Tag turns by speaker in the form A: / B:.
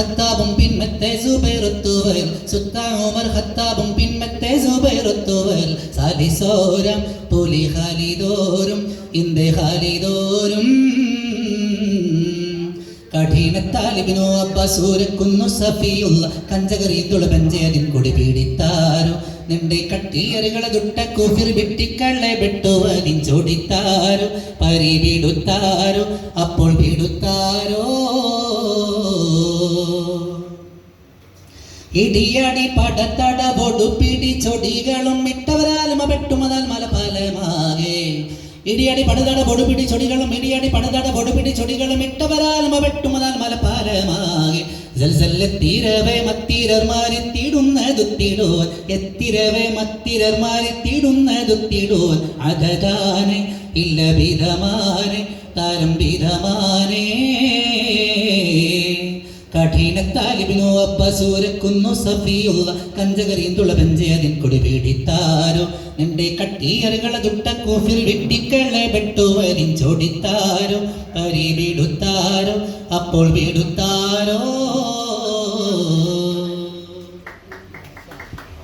A: ഖത്താബും പിന്നത്തെ സുബൈറുത്തുവൽ. സുൽത്താൻ ഉമർ ഖത്താബും പിന്നത്തെ സുബൈറുത്തുവൽ. സാലിസോരം പുലി ഖാലിദോരും ഇന്ദെ ഖാലിദോരും. കഠിനത്താലിബിനു അബ്ബസൂരക്കുന്നു സഫിയുള്ള കഞ്ചകറി പഞ്ചയതിൻ കൊടി പീഡിത്താരോ. നിന്റെ കട്ടിയറുകളെ ദുട്ട കുഫിർ വെട്ടിക്കള്ളെ പരി വീടുത്താരോ അപ്പോൾ വീടുത്താരോ ഇടിയടി പടത്തട പൊടുപ്പിടി ചൊടികളും ഇട്ടവരാലും പെട്ടുമതാൽ മലപാലമാകെ. ഇടിയടി പടുതട പൊടുപിടി ചൊടികളും ഇടിയടി പടുതട പൊടുപിടി ചൊടികളും ഇട്ടവരാലും വെട്ടുമതാൽ മലപാലമാകെ. ജൽസല്ലെത്തിരവേ മത്തിരർമാരെത്തിടുന്നതുത്തിടുവാൻ എത്തിരവേ മത്തിരർമാരെത്തിടുന്നതുത്തിടുവാൻ അതതാനെ ഇല്ല വിധമാനെ താരം വിധമാനേ കഠിനത്താലിബിനു അബ്ബസൂരക്കുന്നു സഫിയുള്ള കഞ്ചകരീന്തുള്ള പഞ്ചയതിൻ കൊടി പീഡിത്താരോ. നിന്റെ കട്ടിയറുകള ദുട്ട കോഫിൽ വെട്ടിക്കളെ വെട്ടുവരിൻ ചോടിത്താരോ. പരി വീടുത്താരോ അപ്പോൾ വീടുത്താരോ?